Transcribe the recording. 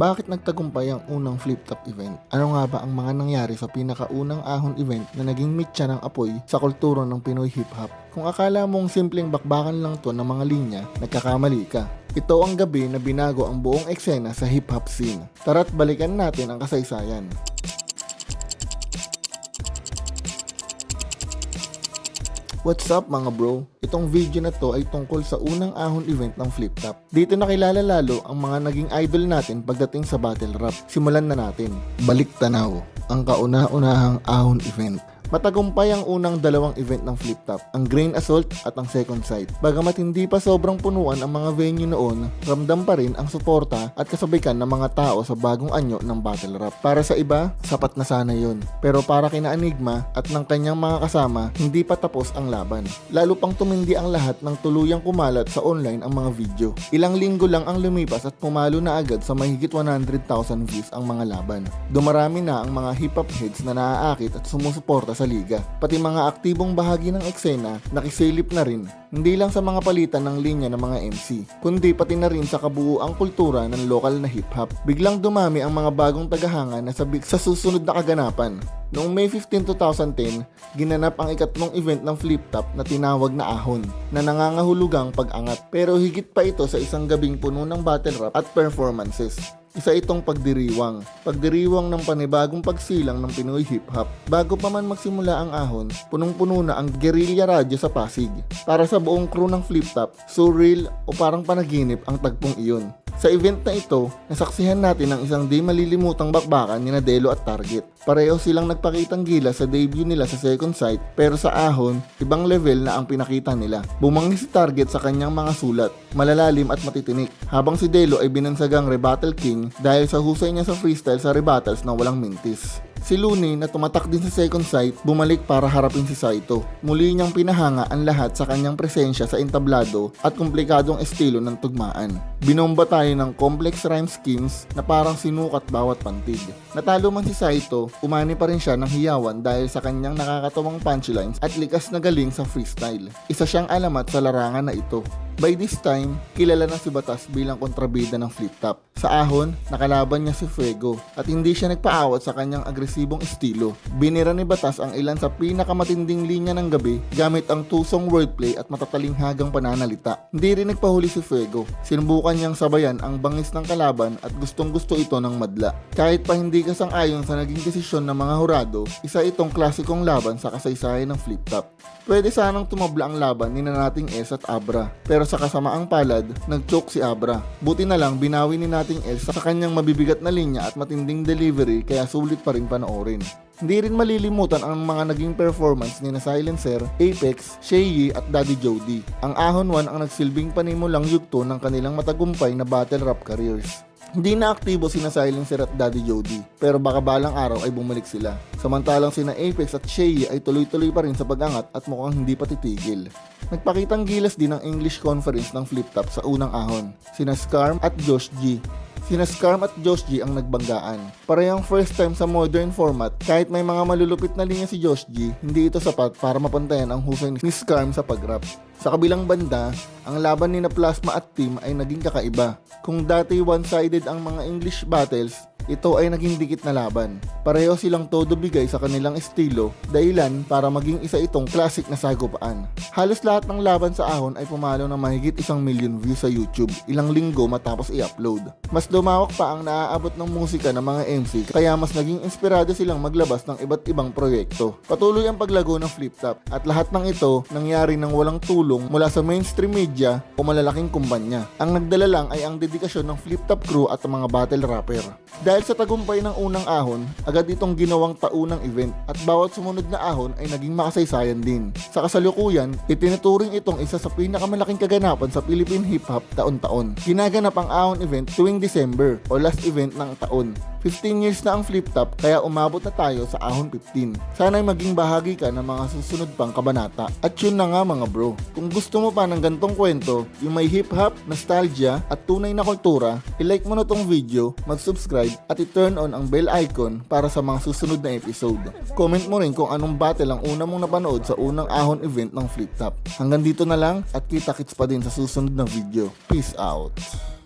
Bakit nagtagumpay ang unang flip-top event? Ano nga ba ang mga nangyari sa pinakaunang ahon event na naging mitya ng apoy sa kultura ng Pinoy hip-hop? Kung akala mong simpleng bakbakan lang to ng mga linya, nagkakamali ka. Ito ang gabi na binago ang buong eksena sa hip-hop scene. Tara't balikan natin ang kasaysayan. What's up mga bro? Itong video na to ay tungkol sa unang ahon event ng Flip Top. Dito nakilala lalo ang mga naging idol natin pagdating sa battle rap. Simulan na natin. Balik tanaw, ang kauna-unahang ahon event. Matagumpay ang unang dalawang event ng Flip Top, ang Grain Assault at ang Second Sight. Bagamat hindi pa sobrang punuan ang mga venue noon, ramdam pa rin ang suporta at kasabikan ng mga tao sa bagong anyo ng battle rap. Para sa iba, sapat na sana yun. Pero para kina Enigma at ng kanyang mga kasama, hindi pa tapos ang laban. Lalo pang tumindi ang lahat ng tuluyang kumalat sa online ang mga video. Ilang linggo lang ang lumipas at pumalo na agad sa mahigit 100,000 views ang mga laban. Dumarami na ang mga hip-hop heads na naaakit at sumusuporta sa liga. Pati mga aktibong bahagi ng eksena, nakisilip na rin. Hindi lang sa mga palitan ng linya ng mga MC, kundi pati na rin sa kabuuang kultura ng lokal na hip-hop. Biglang dumami ang mga bagong tagahanga na sabik sa susunod na kaganapan. Noong May 15, 2010, ginanap ang ikatlong event ng Flip Top na tinawag na Ahon, na nangangahulugang pag-angat. Pero higit pa ito sa isang gabing puno ng battle rap at performances. Isa itong pagdiriwang. Pagdiriwang ng panibagong pagsilang ng Pinoy hip-hop. Bago pa man magsimula ang ahon, punong-puno na ang guerrilla radyo sa Pasig. Para sa buong crew ng Flip Top, surreal o parang panaginip ang tagpong iyon. Sa event na ito, nasaksihan natin ang isang di malilimutang bakbakan ni Nadelo at Target. Pareho silang nagpakitang gila sa debut nila sa second sight pero sa ahon, ibang level na ang pinakita nila. Bumangi si Target sa kanyang mga sulat, malalalim at matitinik, habang si Delo ay binansagang Rebuttal King dahil sa husay niya sa freestyle sa rebuttals na walang mintis. Si Looney na tumatak din sa second sight, bumalik para harapin si Saito. Muli niyang pinahanga ang lahat sa kanyang presensya sa entablado at komplikadong estilo ng tugmaan. Binomba tayo ng complex rhyme schemes na parang sinukat bawat pantig. Natalo man si Saito, umani pa rin siya ng hiyawan dahil sa kanyang nakakatawang punchlines at likas na galing sa freestyle. Isa siyang alamat sa larangan na ito. By this time, kilala na si Batas bilang kontrabida ng Flip Top. Sa ahon, nakalaban niya si Fuego at hindi siya nagpaawat sa kanyang agresibong estilo. Binira ni Batas ang ilan sa pinakamatinding linya ng gabi gamit ang tusong wordplay at matatalinghagang pananalita. Hindi rin nagpahuli si Fuego. Sinubukan niyang sabayan ang bangis ng kalaban at gustong gusto ito ng madla. Kahit pa hindi kasang-ayon sa naging desisyon ng mga hurado, isa itong klasikong laban sa kasaysayan ng Flip Top. Pwede sanang tumabla ang laban ni nating S at Abra. Pero sa kasamaang palad, nag-choke si Abra. Buti na lang binawi ni nating S sa kanyang mabibigat na linya at matinding delivery kaya sulit pa rin panoorin. Hindi rin malilimutan ang mga naging performance ni na Silencer, Apex, Shay at Daddy Jody. Ang Ahon 1 ang nagsilbing panimulang yugto ng kanilang matagumpay na battle rap careers. Hindi na aktibo sina Silencer at Daddy Jody, pero baka balang araw ay bumalik sila. Samantalang sina Apex at Shay ay tuloy-tuloy pa rin sa pag-angat at mukhang hindi pa titigil. Nagpakitang gilas din ang English conference ng Flip Top sa unang ahon, sina Scarm at Josh G. Sina Scarm at Josh G ang nagbanggaan. Parehong first time sa modern format, kahit may mga malulupit na linya si Josh G, hindi ito sapat para mapantayan ang husay ni Scarm sa pag-rap. Sa kabilang banda, ang laban ni na Plasma at Team ay naging kakaiba. Kung dati one-sided ang mga English battles, ito ay naging dikit na laban. Pareho silang todo bigay sa kanilang estilo, dahilan para maging isa itong classic na sagupaan. Halos lahat ng laban sa ahon ay pumalo ng mahigit isang million views sa YouTube ilang linggo matapos i-upload. Mas lumawak pa ang naaabot ng musika ng mga MC kaya mas naging inspirado silang maglabas ng iba't ibang proyekto. Patuloy ang paglago ng Flip Top at lahat ng ito nangyari ng walang tulong mula sa mainstream media o malalaking kumpanya. Ang nagdala lang ay ang dedikasyon ng Flip Top crew at mga battle rapper. Dahil sa tagumpay ng unang ahon, agad itong ginawang taunang event at bawat sumunod na ahon ay naging makasaysayan din. Sa kasalukuyan, itinuturing itong isa sa pinakamalaking kaganapan sa Philippine hip hop taon-taon. Ginaganap ang ahon event tuwing December o last event ng taon. 15 years na ang flip top kaya umabot na tayo sa ahon 15. Sana'y maging bahagi ka ng mga susunod pang kabanata. At yun na nga mga bro. Kung gusto mo pa ng gantong kwento, yung may hip hop, nostalgia at tunay na kultura, i-like mo na tong video, mag-subscribe at i-turn on ang bell icon para sa mga susunod na episode. Comment mo rin kung anong battle ang una mong napanood sa unang ahon event ng flip top. Hanggang dito na lang at kita-kits pa din sa susunod na video. Peace out!